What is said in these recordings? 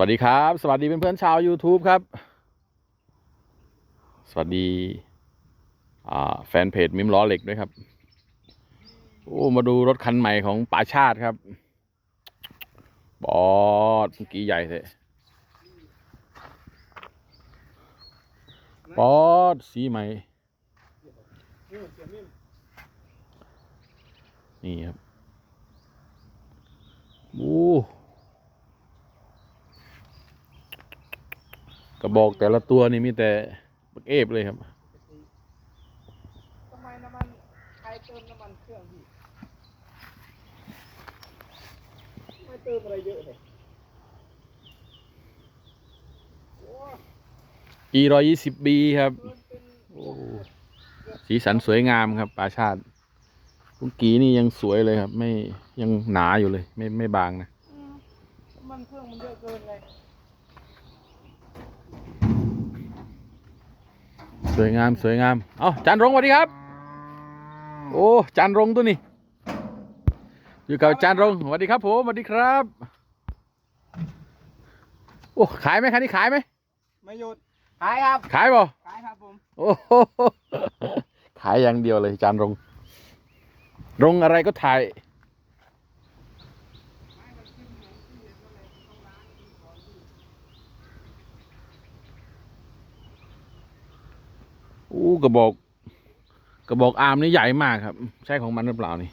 วัสดีครับ สวัสดีเพื่อนๆชาว YouTube ครับ สวัสดีแฟนเพจมิมล้อเหล็กด้วยครับ โอ้มาดูรถคันใหม่ของป๋าชาติครับ บอสเมื่อกี้ใหญ่เลยบอสสีใหม่ นี่ครับ โอ้ ระบอกแต่ละตัวนี่มีแต่บักเอฟเลยครับทำไมน้ำมันใครเติมน้ำมันเครื่องพี่ไม่เติมอะไรเยอะเลยโอ้ e ร้อยยี่สิบ B ครับเกินเป็นโอ้สีสันสวยงามครับปลาชาติเมื่อกี้นี่ยังสวยเลยครับ ไม่ยังหนาอยู่เลย ไม่ไม่บางนะอืมน้ำมันเครื่องมันเยอะเกินเลย สวยงามสวยงาม เอาจานรงสวัสดีครับ โอ้จานรงตัวนี้ อยู่กับจานรงสวัสดีครับผมสวัสดีครับ โอ้ขายไหมคันนี้ขายไหมไม่หยุดขายครับขายบ่ขายครับผมโอ้โหขายอย่างเดียวเลยจานรง รงอะไรก็ถ่าย อู้กระบอกกระบอกอาร์มนี่ใหญ่มากครับ ใช่ของมันหรือเปล่านี่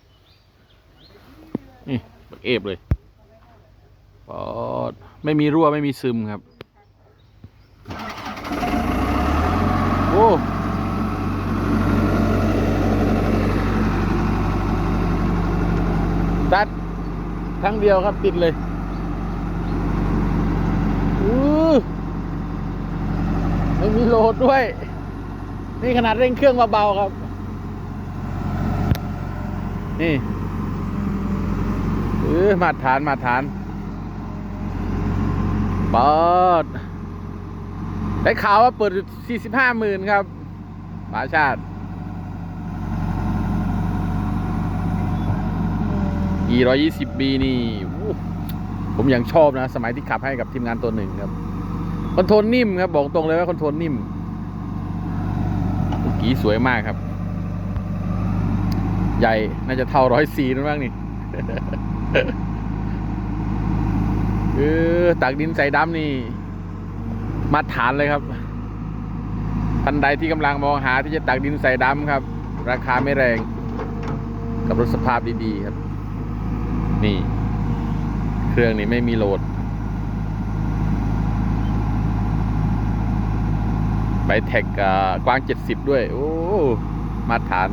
นี่บักเอฟเลยปอดไม่มีรั่วไม่มีซึมครับ โอ้ตัดครั้งเดียวครับติดเลยอู้ไม่มีโหลดด้วย นี่ขนาดเร่งเครื่องเบาๆครับ นี่เออมาฐานมาฐานเปิดได้ข่าวว่าเปิด45หมื่นครับป๋าชาติ e ร้อยยี่สิบ B นี่ผมยังชอบนะ สมัยที่ขับให้กับทีมงานตัวหนึ่งครับคอนโทรลนิ่มครับ บอกตรงเลยว่าคอนโทรลนิ่มีสวยมากครับ ใหญ่น่าจะเท่าร้อยสี่นั่นบ้างนี่เออตักดินใส่ดำนี่ มาตรฐานเลยครับท่านใดที่กำลังมองหาที่จะตักดินใส่ดำครับ ราคาไม่แรง กับรถสภาพดีๆครับ นี่ เครื่องนี้ไม่มีโหลด ใบแท็กกว้างเจ็ดสิบด้วย โอ้ มาตรฐาน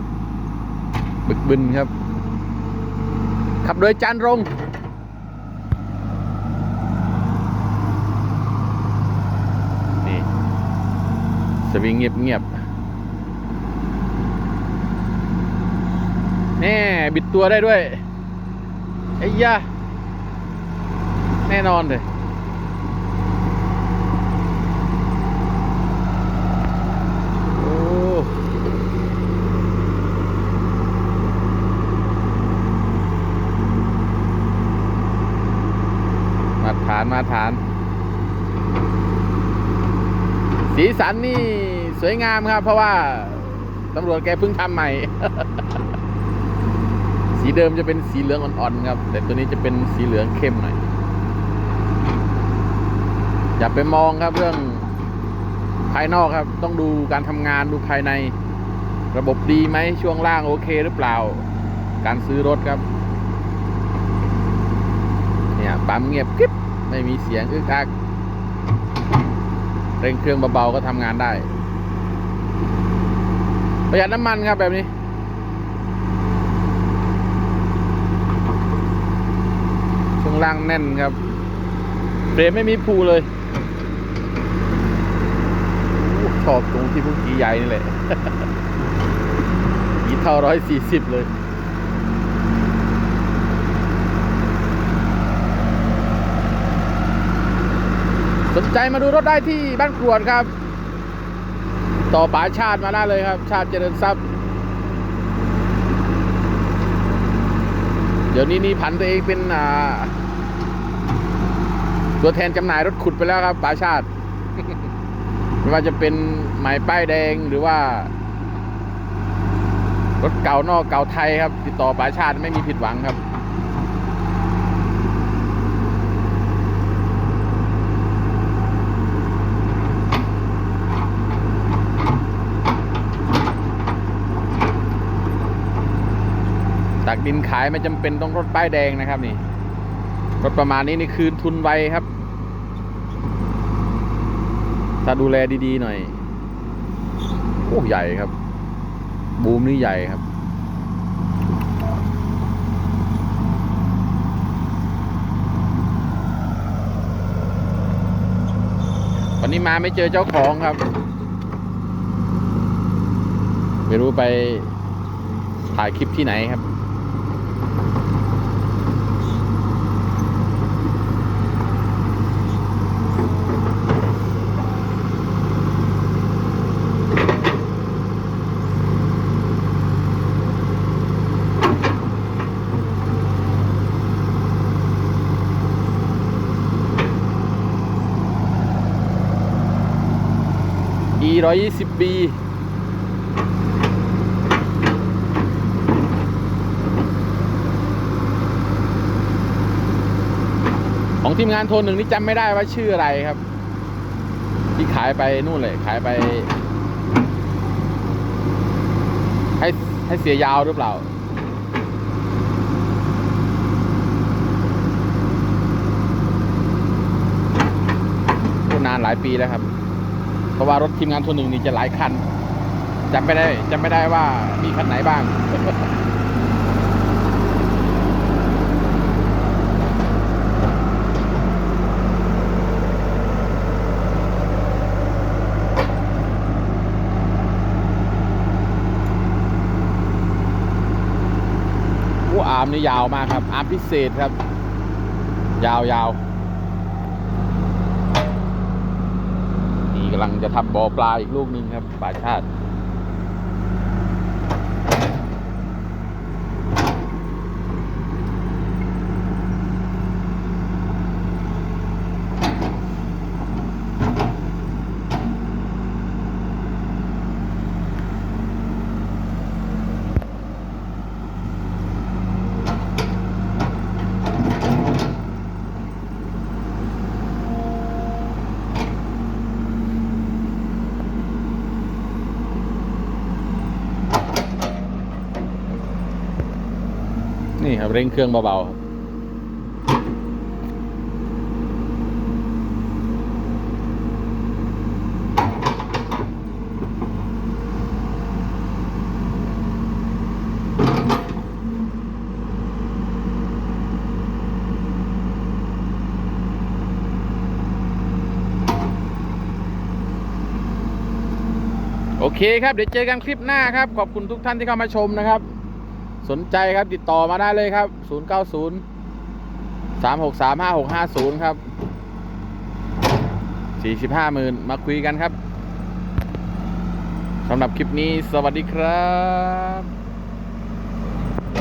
บึกบึนครับ ขับโดยจานรงนี่สวิงเงียบเงียบแน่บิดตัวได้ด้วยไอ้ยะแน่นอนเลย โอ้ มาตรฐาน สีสันนี่สวยงามครับ เพราะว่าตำรวจแกเพิ่งทำใหม่ สีเดิมจะเป็นสีเหลืองอ่อนๆครับ แต่ตัวนี้จะเป็นสีเหลืองเข้มหน่อย อย่าไปมองครับเรื่องภายนอกครับ ต้องดูการทำงานดูภายใน ระบบดีไหมช่วงล่างโอเคหรือเปล่า การซื้อรถครับ เนี่ยปั๊มเงียบกริบ ไม่มีเสียงอึกอักเร่งเครื่องเบาๆก็ทำงานได้ ประหยัดน้ำมันครับแบบนี้ ช่วงล่างแน่นครับเบรมไม่มีพูเลยอชอบตรงที่พวกกีใหญ่นี่แหละกีเท่าร้อยสี่สิบเลย สนใจมาดูรถได้ที่บ้านกรวดครับ ต่อป๋าชาติมาได้เลยครับ ชาติเจริญทรัพย์ เดี๋ยวนี้นี่ผันตัวเองเป็นอ่าตัวแทนจำหน่ายรถขุดไปแล้วครับปาชาติ ไม่ว่าจะเป็นหมายป้ายแดงหรือว่า รถเก่านอกเก่าไทยครับ ติดต่อปาชาติไม่มีผิดหวังครับ ตักดินขายไม่จำเป็นต้องรถป้ายแดงนะครับนี่รถประมาณนี้นี่คืนทุนไวครับ ถ้าดูแลดีๆหน่อยโอ้ใหญ่ครับ บูมนี่ใหญ่ครับวันนี้มาไม่เจอเจ้าของครับ ไม่รู้ไปถ่ายคลิปที่ไหนครับ e ร้อยยี่สิบ B ของทีมงานโทนหนึ่งนี่จำไม่ได้ว่าชื่ออะไรครับ ที่ขายไปนู่นเลย ขายไป ให้ให้เสียยาวหรือเปล่าโอ้นานหลายปีแล้วครับ เพราะว่ารถทีมงานโทนหนึ่งนี่จะหลายคันจำไม่ได้จำไม่ได้ว่ามีคันไหนบ้างอ้อาร์มนี่ยาวมากครับ อาร์มพิเศษครับ ยาวยาวนี่กำลังจะทำบ่อปลาอีกลูกนึงครับปลาชาติ นี่ครับเร่งเครื่องเบาๆครับโอเคครับ เดี๋ยวเจอกันคลิปหน้าครับ ขอบคุณทุกท่านที่เข้ามาชมนะครับ สนใจครับติดต่อมาได้เลยครับ 090 363 5650 ครับ 45หมื่นมาคุยกันครับสำหรับคลิปนี้สวัสดีครับ